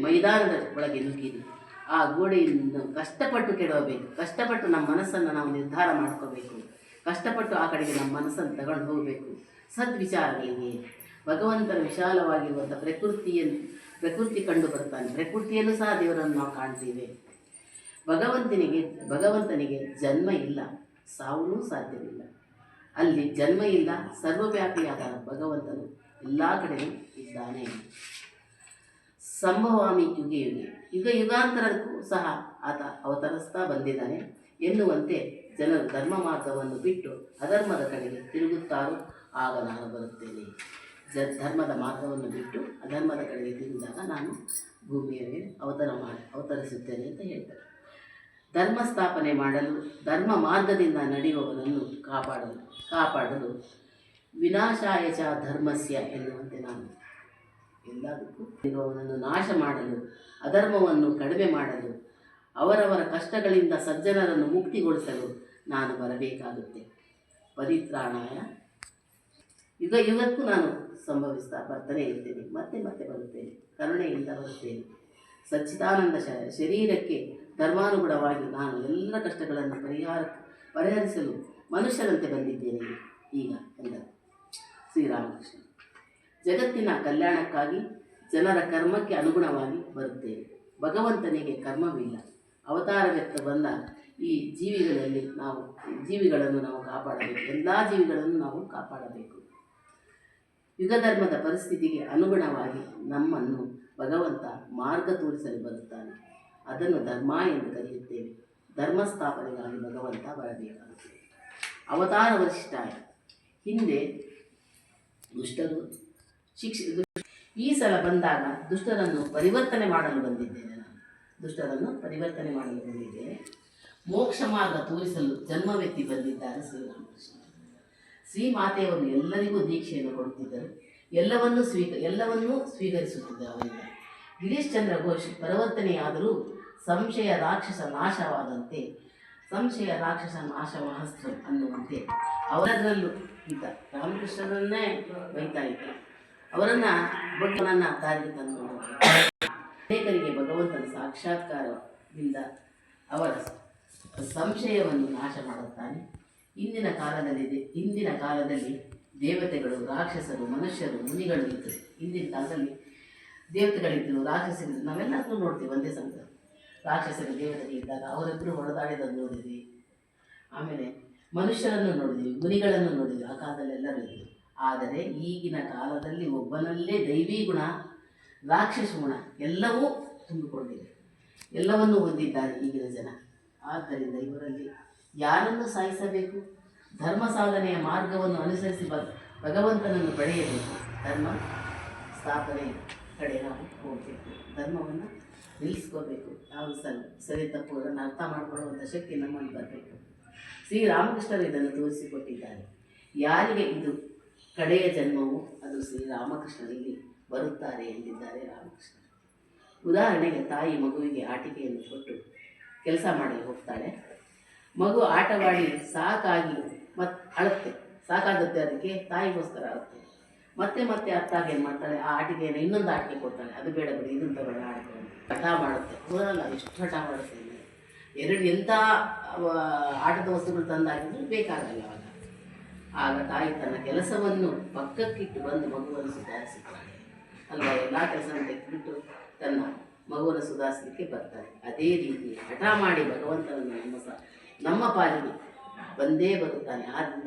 ಮೈದಾನದ ಒಳಗೆ ನುಗ್ಗಿದೆ ಆ ಗೋಡೆಯನ್ನು ಕಷ್ಟಪಟ್ಟು ಕೆಡವಬೇಕು. ಕಷ್ಟಪಟ್ಟು ನಮ್ಮ ಮನಸ್ಸನ್ನು ನಾವು ನಿರ್ಧಾರ ಮಾಡ್ಕೋಬೇಕು. ಕಷ್ಟಪಟ್ಟು ಆ ಕಡೆಗೆ ನಮ್ಮ ಮನಸ್ಸನ್ನು ತಗೊಂಡು ಹೋಗಬೇಕು. ಸದ್ವಿಚಾರಗಳಿಗೆ ಭಗವಂತನ ವಿಶಾಲವಾಗಿರುವಂಥ ಪ್ರಕೃತಿಯನ್ನು, ಪ್ರಕೃತಿ ಕಂಡು ಬರ್ತಾನೆ. ಪ್ರಕೃತಿಯನ್ನು ಸಹ ದೇವರನ್ನು ನಾವು ಕಾಣ್ತೀವಿ. ಭಗವಂತನಿಗೆ ಭಗವಂತನಿಗೆ ಜನ್ಮ ಇಲ್ಲ. ಸಾವೂ ಸಾಧ್ಯವಿಲ್ಲ. ಅಲ್ಲಿ ಜನ್ಮ ಇಲ್ಲ. ಸರ್ವವ್ಯಾಪಿಯಾದ ಭಗವಂತನು ಎಲ್ಲ ಕಡೆಯೂ ಇದ್ದಾನೆ. ಸಂಭವಾಮಿ ಯುಗೆ ಯುಗೆ ಯುಗ ಯುಗಾಂತರಕ್ಕೂ ಸಹ ಆತ ಅವತರಿಸ್ತಾ ಬಂದಿದ್ದಾನೆ ಎನ್ನುವಂತೆ ಜನರು ಧರ್ಮ ಮಾರ್ಗವನ್ನು ಬಿಟ್ಟು ಅಧರ್ಮದ ಕಡೆಗೆ ತಿರುಗುತ್ತಾರೋ ಆಗ ನಾನು ಬರುತ್ತೇನೆ. ಜ ಧರ್ಮದ ಮಾರ್ಗವನ್ನು ಬಿಟ್ಟು ಅಧರ್ಮದ ಕಡೆಗೆ ತಿರುಗಿದಾಗ ನಾನು ಭೂಮಿಯ ಮೇಲೆ ಅವತಾರ ಮಾಡಿ ಅವತರಿಸುತ್ತೇನೆ ಅಂತ ಹೇಳ್ತಾರೆ. ಧರ್ಮ ಸ್ಥಾಪನೆ ಮಾಡಲು, ಧರ್ಮ ಮಾರ್ಗದಿಂದ ನಡೆಯುವವರನ್ನು ಕಾಪಾಡಲು ಕಾಪಾಡಲು ವಿನಾಶಾಯಚ ಧರ್ಮಸ್ಯ ಎನ್ನುವಂತೆ ನಾನು ಎಲ್ಲದಕ್ಕೂ. ಇರುವವನನ್ನು ನಾಶ ಮಾಡಲು, ಅಧರ್ಮವನ್ನು ಕಡಿಮೆ ಮಾಡಲು, ಅವರವರ ಕಷ್ಟಗಳಿಂದ ಸಜ್ಜನರನ್ನು ಮುಕ್ತಿಗೊಳಿಸಲು ನಾನು ಬರಬೇಕಾಗುತ್ತೆ. ಪರಿತ್ರಾಣಾಯ. ಯುಗ ಯುಗಕ್ಕೂ ನಾನು ಸಂಭವಿಸ್ತಾ ಬರ್ತಾನೆ ಇರ್ತೇನೆ ಮತ್ತೆ ಮತ್ತೆ ಬರುತ್ತೇನೆ. ಕರುಣೆಯಿಂದ ಬರುತ್ತೇನೆ. ಸಚ್ಚಿದಾನಂದ ಶರೀರಕ್ಕೆ ಧರ್ಮಾನುಗುಣವಾಗಿ ನಾನು ಎಲ್ಲ ಕಷ್ಟಗಳನ್ನು ಪರಿಹಾರ, ಪರಿಹರಿಸಲು ಮನುಷ್ಯರಂತೆ ಬಂದಿದ್ದೇನೆ. ಈಗ ಎಂದರು. ಶ್ರೀರಾಮಕೃಷ್ಣ. ಜಗತ್ತಿನ ಕಲ್ಯಾಣಕ್ಕಾಗಿ ಜನರ ಕರ್ಮಕ್ಕೆ ಅನುಗುಣವಾಗಿ ಬರುತ್ತೇವೆ ಭಗವಂತನಿಗೆ ಕರ್ಮವಿಲ್ಲ. ಅವತಾರವೆತ್ತ ಬಂದ ಈ ಜೀವಿಗಳಲ್ಲಿ ನಾವು, ಜೀವಿಗಳನ್ನು ನಾವು ಕಾಪಾಡಬೇಕು. ಎಲ್ಲ ಜೀವಿಗಳನ್ನು ನಾವು ಕಾಪಾಡಬೇಕು. ಯುಗಧರ್ಮದ ಪರಿಸ್ಥಿತಿಗೆ ಅನುಗುಣವಾಗಿ ನಮ್ಮನ್ನು ಭಗವಂತ ಮಾರ್ಗ ತೋರಿಸಲು ಬರುತ್ತಾನೆ. ಅದನ್ನು ಧರ್ಮ ಎಂದು ಕರೆಯುತ್ತೇವೆ. ಧರ್ಮ ಸ್ಥಾಪನೆಗಾಗಿ ಭಗವಂತ ಬರಬೇಕಾಗುತ್ತದೆ ಅವತಾರ ವರ್ಷ ಹಿಂದೆ ದುಷ್ಟರು ಶಿಕ್ಷ, ಈ ಸಲ ಬಂದಾಗ ದುಷ್ಟರನ್ನು ಪರಿವರ್ತನೆ ಮಾಡಲು ಬಂದಿದ್ದೇನೆ ನಾನು. ದುಷ್ಟರನ್ನು ಪರಿವರ್ತನೆ ಮಾಡಲು ಬಂದಿದ್ದೇನೆ. ಮೋಕ್ಷ ಮಾರ್ಗ ತೋರಿಸಲು ಜನ್ಮವೆತ್ತಿ ಬಂದಿದ್ದಾರೆ ಶ್ರೀರಾಮಕೃಷ್ಣ. ಶ್ರೀಮಾತೆಯವರು ಎಲ್ಲರಿಗೂ ದೀಕ್ಷೆಯನ್ನು ಕೊಡುತ್ತಿದ್ದರು. ಎಲ್ಲವನ್ನೂ ಸ್ವೀಕ, ಎಲ್ಲವನ್ನೂ ಸ್ವೀಕರಿಸುತ್ತಿದ್ದರು ಅವರಿಂದ. ಗಿರೀಶ್ ಚಂದ್ರ ಘೋಷ್ ಪರಿವರ್ತನೆಯಾದರೂ ಸಂಶಯ ರಾಕ್ಷಸ ನಾಶವಾದಂತೆ, ಸಂಶಯ ರಾಕ್ಷಸ ನಾಶಮಹಸ್ತ್ರ ಅನ್ನುವಂತೆ ಅವರದರಲ್ಲೂ ಇದ್ದ ರಾಮಕೃಷ್ಣರನ್ನೇ ಬೈತಾ ಇದ್ದ. ಅವರನ್ನು ನನ್ನ ದಾರಿಗೆ ತಂದು ಅನೇಕರಿಗೆ ಭಗವಂತನ ಸಾಕ್ಷಾತ್ಕಾರದಿಂದ ಅವರ ಸಂಶಯವನ್ನು ನಾಶ ಮಾಡುತ್ತಾನೆ. ಇಂದಿನ ಕಾಲದಲ್ಲಿ ಇಂದಿನ ಕಾಲದಲ್ಲಿ ದೇವತೆಗಳು, ರಾಕ್ಷಸರು, ಮನುಷ್ಯರು, ಮುನಿಗಳು ಇದ್ದರು ಇಂದಿನ ಕಾಲದಲ್ಲಿ ದೇವತೆಗಳಿದ್ದರು ರಾಕ್ಷಸರು ನಾವೆಲ್ಲರೂ ನೋಡ್ತೀವಿ ಒಂದೇ ಸಂಘ. ರಾಕ್ಷಸರು ದೇವತೆಗಳಿದ್ದಾಗ ಅವರಿಬ್ಬರು ಹೊರದಾಡಿದನ್ನು ನೋಡಿದ್ವಿ. ಆಮೇಲೆ ಮನುಷ್ಯರನ್ನು ನೋಡಿದ್ವಿ, ಮುನಿಗಳನ್ನು ನೋಡಿದ್ವಿ. ಆ ಕಾಲದಲ್ಲಿ ಎಲ್ಲರೂ ಇದ್ದರು. ಆದರೆ ಈಗಿನ ಕಾಲದಲ್ಲಿ ಒಬ್ಬನಲ್ಲೇ ದೈವಿ ಗುಣ, ರಾಕ್ಷಸ ಗುಣ ಎಲ್ಲವೂ ತುಂಬಿಕೊಂಡಿದೆ. ಎಲ್ಲವನ್ನು ಹೊಂದಿದ್ದಾರೆ ಈಗಿನ ಜನ. ಆದ್ದರಿಂದ ಇವರಲ್ಲಿ ಯಾರನ್ನು ಸಾಯಿಸಬೇಕು? ಧರ್ಮ ಸಾಧನೆಯ ಮಾರ್ಗವನ್ನು ಅನುಸರಿಸಿ ಬ ಭಗವಂತನನ್ನು ಪಡೆಯಬೇಕು. ಧರ್ಮ ಸ್ಥಾಪನೆ ಕಡೆ ನಾವು ಹೋಗಬೇಕು. ಧರ್ಮವನ್ನು ನಿಲ್ಲಿಸ್ಕೋಬೇಕು. ಯಾವುದು ಸರಿ ಸರಿ ತಪ್ಪುಗಳನ್ನು ಅರ್ಥ ಮಾಡಿಕೊಳ್ಳುವಂಥ ಶಕ್ತಿ ನಮ್ಮಲ್ಲಿ ಬರಬೇಕು. ಶ್ರೀರಾಮಕೃಷ್ಣರು ಇದನ್ನು ತೋರಿಸಿಕೊಟ್ಟಿದ್ದಾರೆ. ಯಾರಿಗೆ ಇದು ಕಡೆಯ ಜನ್ಮವು ಅದು ಶ್ರೀರಾಮಕೃಷ್ಣರಲ್ಲಿ ಬರುತ್ತಾರೆ ಎಂದಿದ್ದಾರೆ ರಾಮಕೃಷ್ಣ ಉದಾಹರಣೆಗೆ ತಾಯಿ ಮಗುವಿಗೆ ಆಟಿಕೆಯನ್ನು ಕೊಟ್ಟು ಕೆಲಸ ಮಾಡಲು ಹೋಗ್ತಾಳೆ. ಮಗು ಆಟವಾಡಿ ಸಾಕಾಗಿ ಮತ್ತೆ ಅಳುತ್ತೆ. ಸಾಕಾಗುತ್ತೆ ಅದಕ್ಕೆ ತಾಯಿಗೋಸ್ಕರ ಅಳುತ್ತೆ. ಮತ್ತೆ ಮತ್ತೆ ಅತ್ತಾಗ ಏನು ಮಾಡ್ತಾಳೆ? ಆ ಆಟಿಕೆಯನ್ನು ಇನ್ನೊಂದು ಆಟಿಕೆ ಕೊಡ್ತಾಳೆ. ಅದು ಬೇಡ ಬಿಡಿ ಇದನ್ನು ತಗೊಳ್ಳ ಆಟಿಕೆ. ಹಠ ಮಾಡುತ್ತೆ. ಬರಲ್ಲ ಎಷ್ಟು ಹಠ ಮಾಡುತ್ತೆ ಎರಡು ಎಂಥ ಆಟದ ವಸ್ತುಗಳು ತಂದಾಗಿದ್ರು ಬೇಕಾಗಲ್ಲ ಅವಾಗ. ಆಗ ತಾಯಿ ತನ್ನ ಕೆಲಸವನ್ನು ಪಕ್ಕಕ್ಕಿಟ್ಟು ಬಂದು ಮಗುವನ್ನು ಸುಧಾರಿಸುತ್ತಾಳೆ. ಅಲ್ವಾ? ಎಲ್ಲ ಕೆಲಸವನ್ನು ತೆಗೆದುಬಿಟ್ಟು ತನ್ನ ಮಗುವನ್ನು ಸುಧಾರಿಸಲಿಕ್ಕೆ ಬರ್ತಾರೆ ಅದೇ ರೀತಿ ಹಠ ಮಾಡಿ ಭಗವಂತನನ್ನು ನಮ್ಮ ಸ, ನಮ್ಮ ಪಾಲಿಗೆ ಬಂದೇ ಬರುತ್ತಾನೆ. ಆದ್ದರಿಂದ